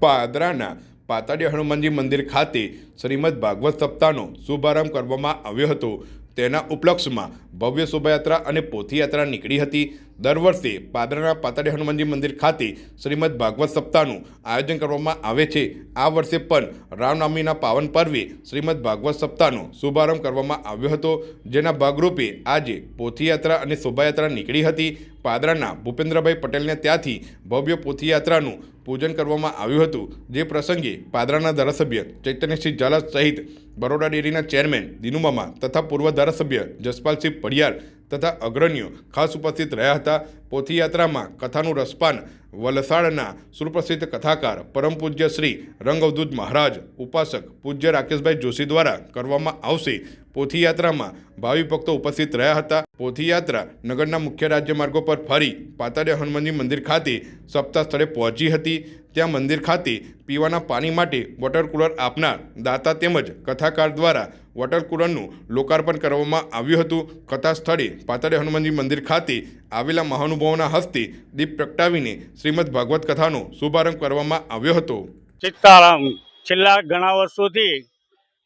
પાદરાના પાતાડી હનુમાનજી મંદિર ખાતે શ્રીમદ ભાગવત સપ્તાહનો શુભારંભ કરવામાં આવ્યો હતો. તેના ઉપલક્ષમાં ભવ્ય શોભાયાત્રા અને પોથીયાત્રા નીકળી હતી. દર વર્ષે પાદરાના પાતાડી હનુમાનજી મંદિર ખાતે શ્રીમદ ભાગવત સપ્તાહનું આયોજન કરવામાં આવે છે. આ વર્ષે પણ રામનવમીના પાવન પર્વે શ્રીમદ ભાગવત સપ્તાહનો શુભારંભ કરવામાં આવ્યો હતો. જેના ભાગરૂપે આજે પોથીયાત્રા અને શોભાયાત્રા નીકળી હતી. પાદરાના ભૂપેન્દ્રભાઈ પટેલને ત્યાંથી ભવ્ય પોથીયાત્રાનું પૂજન કરવામાં આવ્યું હતું. જે પ્રસંગે પાદરાના ધારાસભ્ય ચૈતન્યસિંહ ઝાલા સહિત બરોડા ડેરીના ચેરમેન દિનુમામા તથા પૂર્વ ધારાસભ્ય જસપાલસિંહ પડિયાર તથા અગ્રણીઓ ખાસ ઉપસ્થિત રહ્યા હતા. પોથીયાત્રામાં કથાનું રસપાન વલસાડના સુપ્રસિદ્ધ કથાકાર પરમ પૂજ્ય શ્રી રંગઅવધૂત મહારાજ, ઉપાસક પૂજ્ય રાકેશભાઈ જોશી દ્વારા કરવામાં આવશે. પોથીયાત્રામાં ભાવિ ભક્તો ઉપસ્થિત રહ્યા હતા. પોથીયાત્રા નગરના મુખ્ય રાજ્ય માર્ગો પર ફરી પાતાળિયા હનુમાનજી મંદિર ખાતે સપ્તાહ સ્થળે પહોંચી હતી. ત્યાં મંદિર ખાતે પીવાના પાણી માટે વોટર કુલર આપનાર દાતા તેમજ કથાકાર દ્વારા વોટર કુલરનું લોકાર્પણ કરવામાં આવ્યું હતું. કથા સ્થળે પાતાળિયા હનુમાનજી મંદિર ખાતે આવેલા મહાનુભાવોના હસ્તે દીપ પ્રગટાવીને શ્રીમદ ભાગવત કથાનો શુભારંભ કરવામાં આવ્યો હતો. સીતારામ છેલ્લા ઘણા વર્ષોથી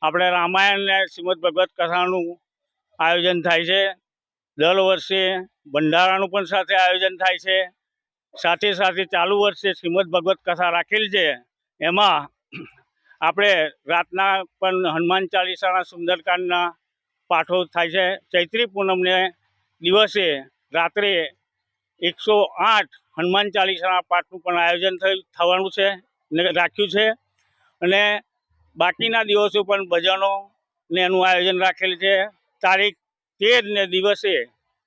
આપણે રામાયણ ને શ્રીમદ ભગવત કથાનું આયોજન થાય છે. દર વર્ષે ભંડારાનું પણ સાથે આયોજન થાય છે. સાથે સાથે ચાલુ વર્ષે શ્રીમદ ભગવત કથા રાખેલ છે. એમાં આપણે રાતના પણ હનુમાન ચાલીસાના સુંદરકાંડના પાઠો થાય છે. ચૈત્રી પૂનમને દિવસે રાત્રે એકસો આઠ હનુમાન ચાલીસાના પાઠનું પણ આયોજન થયું, થવાનું છે રાખ્યું છે. અને બાકીના દિવસો પણ ભજનો ને એનું આયોજન રાખેલ છે. તારીખ તેર ને દિવસે,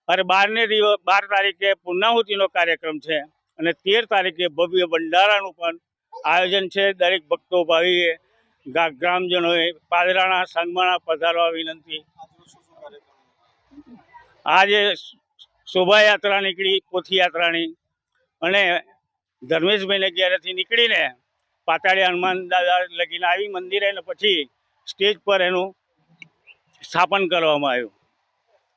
અરે બારને દિવસ, બાર તારીખે પૂર્ણાહુતિનો કાર્યક્રમ છે અને તેર તારીખે ભવ્ય ભંડારાનું પણ આયોજન છે. દરેક ભક્તો ભાવીએ ગ્રામજનોએ પાદરાના સંગમાણા પધારવા વિનંતી. આજે શોભાયાત્રા નીકળી, પોથીયાત્રાની અને ધર્મેશભાઈને ઘેરેથી નીકળીને પાતાળી હનુમાન દાદા લગીને આવી મંદિરે પછી સ્ટેજ પર એનું સ્થાપન કરવામાં આવ્યું.